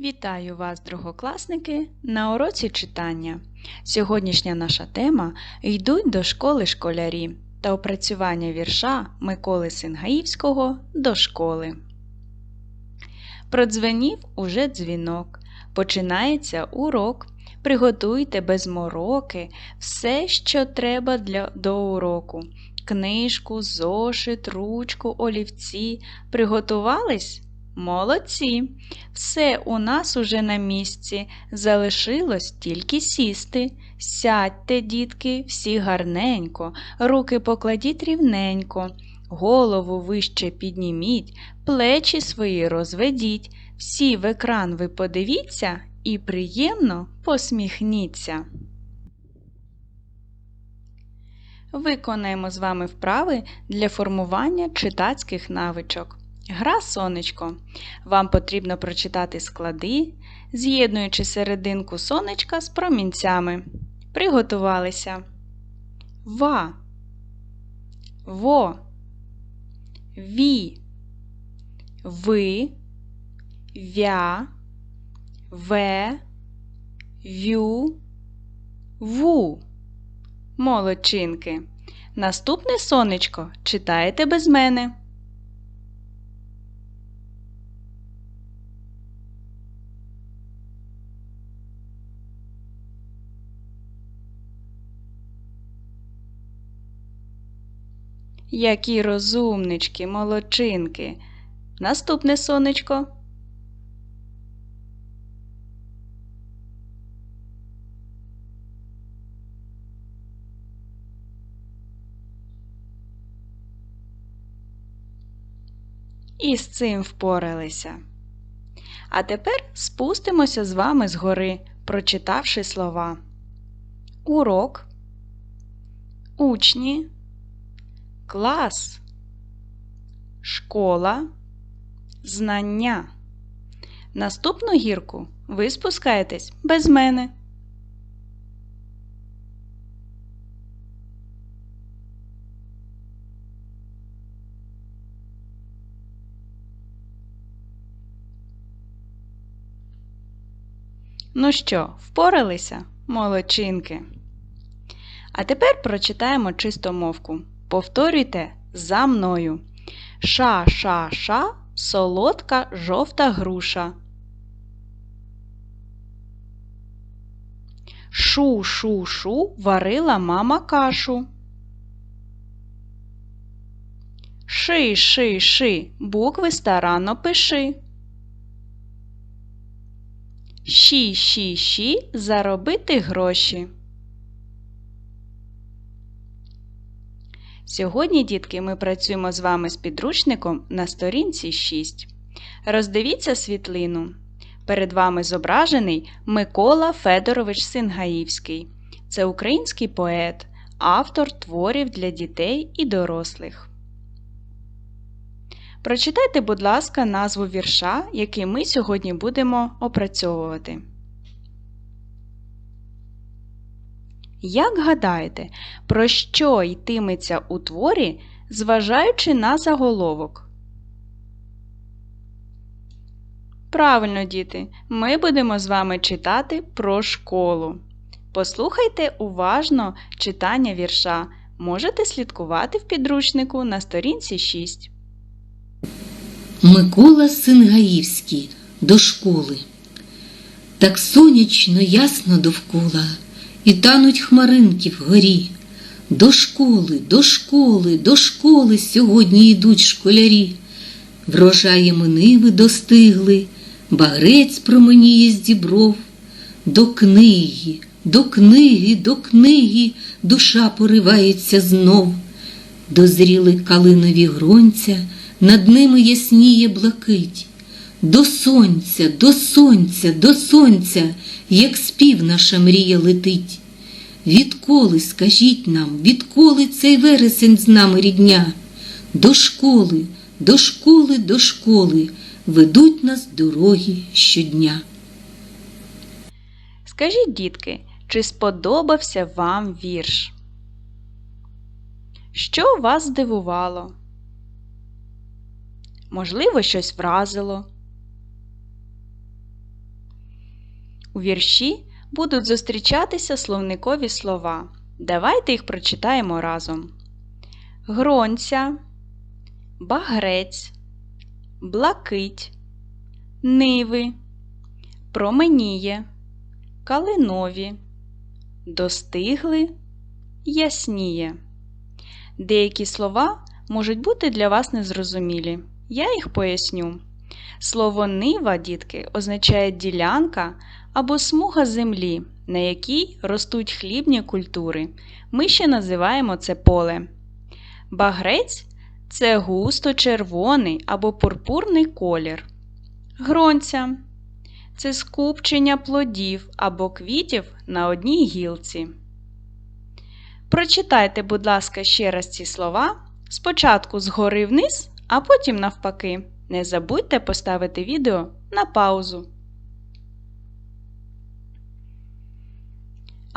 Вітаю вас, другокласники, на уроці читання. Сьогоднішня наша тема Йдуть до школи школярі та опрацювання вірша Миколи Сингаївського до школи. Продзвенів уже дзвінок. Починається урок. Приготуйте без мороки все, що треба для, до уроку. Книжку, зошит, ручку, олівці. Приготувались? Молодці! Все у нас уже на місці, залишилось тільки сісти. Сядьте, дітки, всі гарненько, руки покладіть рівненько, голову вище підніміть, плечі свої розведіть, всі в екран ви подивіться і приємно посміхніться. Виконаємо з вами вправи для формування читацьких навичок. Гра сонечко. Вам потрібно прочитати склади, з'єднуючи серединку сонечка з промінцями. Приготувалися. Ва. Во. Ві. Ви. Вя. Ве. Вю. Ву. Молодчинки. Наступне сонечко читаєте без мене. Які розумнички, молодчинки. Наступне сонечко. І з цим впоралися. А тепер спустимося з вами згори, прочитавши слова. Урок, учні клас, школа, знання. Наступну гірку ви спускаєтесь без мене. Ну що, впоралися, молодчинки? А тепер прочитаємо чистомовку. Повторюйте за мною. Ша, ша, ша, солодка жовта груша. Шу, шу, шу, варила мама кашу. Ши, ши, ши, букви старанно пиши. Щі, щі, щі, заробити гроші. Сьогодні, дітки, ми працюємо з вами з підручником на сторінці 6. Роздивіться світлину. Перед вами зображений Микола Федорович Сингаївський. Це український поет, автор творів для дітей і дорослих. Прочитайте, будь ласка, назву вірша, який ми сьогодні будемо опрацьовувати. Як гадаєте, про що йтиметься у творі, зважаючи на заголовок? Правильно, діти, ми будемо з вами читати про школу. Послухайте уважно читання вірша. Можете слідкувати в підручнику на сторінці 6. Микола Сингаївський до школи. Так сонячно ясно довкола, і тануть хмаринки вгорі. До школи, до школи, до школи сьогодні йдуть школярі. Врожаєм ниви достигли, багрець променіє з дібров. До книги, до книги, до книги душа поривається знов. Дозріли калинові гронця, над ними ясніє блакить. До сонця, до сонця, до сонця, як спів наша мрія летить. Відколи, скажіть нам, відколи цей вересень з нами рідня? До школи, до школи, до школи ведуть нас дороги щодня. Скажіть, дітки, чи сподобався вам вірш? Що вас здивувало? Можливо, щось вразило? У вірші будуть зустрічатися словникові слова. Давайте їх прочитаємо разом. Гронця, багрець, блакить, ниви, променіє, калинові, достигли, ясніє. Деякі слова можуть бути для вас незрозумілі. Я їх поясню. Слово нива, дітки, означає ділянка або смуга землі, на якій ростуть хлібні культури. Ми ще називаємо це поле. Багрець це густо червоний або пурпурний колір. Гронця це скупчення плодів або квітів на одній гілці. Прочитайте, будь ласка, ще раз ці слова. Спочатку згори вниз, а потім навпаки. Не забудьте поставити відео на паузу.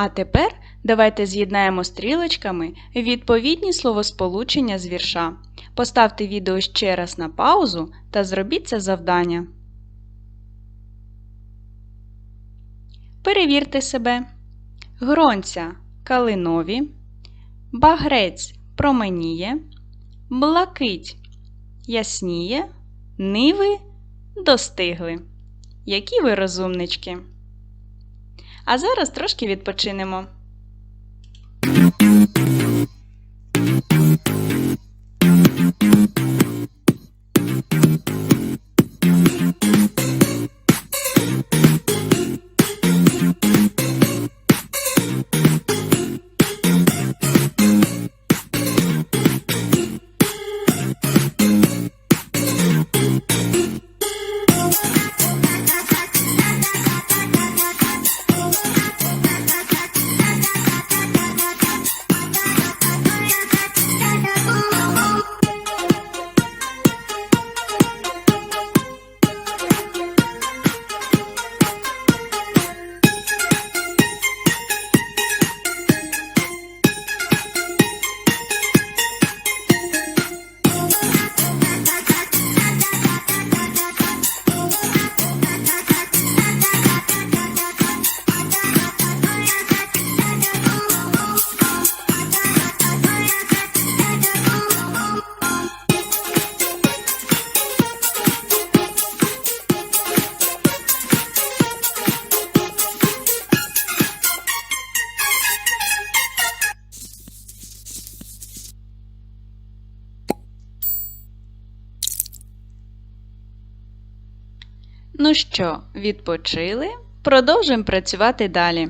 А тепер давайте з'єднаємо стрілочками відповідні словосполучення з вірша. Поставте відео ще раз на паузу та зробіть це завдання. Перевірте себе. Гронця калинові, багрець променіє, блакить ясніє, ниви достигли. Які ви розумнички. А зараз трошки відпочинемо. Ну що, відпочили? Продовжуємо працювати далі.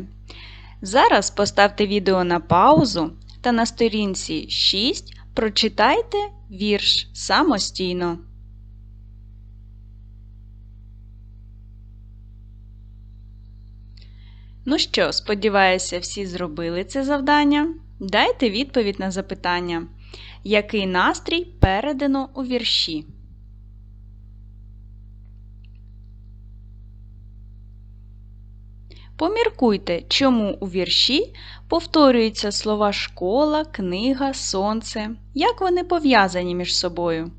Зараз поставте відео на паузу та на сторінці 6 прочитайте вірш самостійно. Ну що, сподіваюся, всі зробили це завдання. Дайте відповідь на запитання. Який настрій передано у вірші? Поміркуйте, чому у вірші повторюються слова школа, книга, сонце. Як вони пов'язані між собою?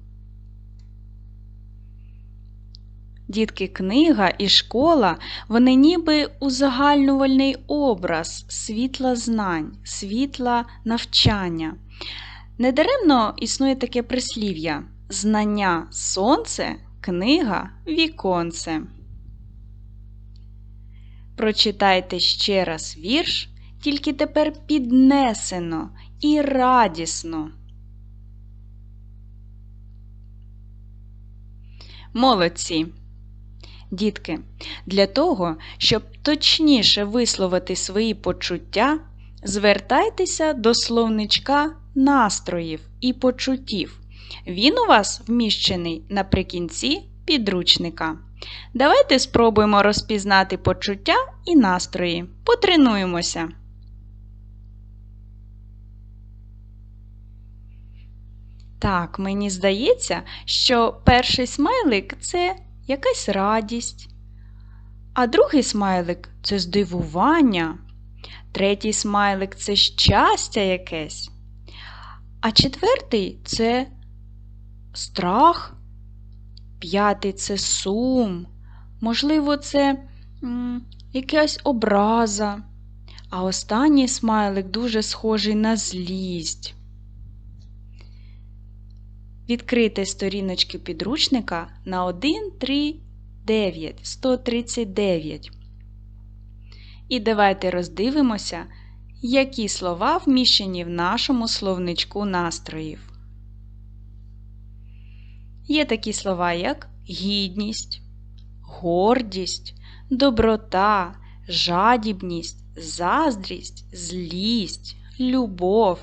Дітки, книга і школа вони ніби узагальнювальний образ світла знань, світла навчання. Недаремно існує таке прислів'я знання сонце, книга віконце. Прочитайте ще раз вірш, тільки тепер піднесено і радісно. Молодці! Дітки, для того, щоб точніше висловити свої почуття, звертайтеся до словничка настроїв і почуттів. Він у вас вміщений наприкінці підручника. Давайте спробуємо розпізнати почуття і настрої. Потренуємося. Так, мені здається, що перший смайлик це якась радість, а другий смайлик це здивування, третій смайлик це щастя якесь, а четвертий це страх, п'ятий це сум, можливо, це м, якась образа. А останній смайлик дуже схожий на злість. Відкрийте сторіночки підручника на 1, 3, 9, 139. І давайте роздивимося, які слова вміщені в нашому словничку настроїв. Є такі слова, як гідність, гордість, доброта, жадібність, заздрість, злість, любов,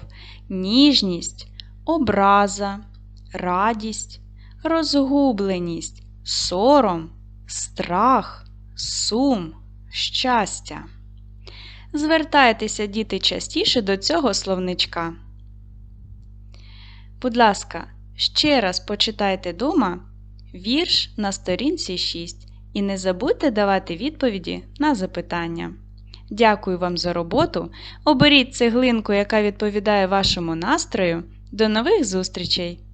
ніжність, образа, радість, розгубленість, сором, страх, сум, щастя. Звертайтеся, діти, частіше до цього словничка. Будь ласка, ще раз почитайте дома вірш на сторінці 6 і не забудьте давати відповіді на запитання. Дякую вам за роботу. Оберіть цеглинку, яка відповідає вашому настрою. До нових зустрічей!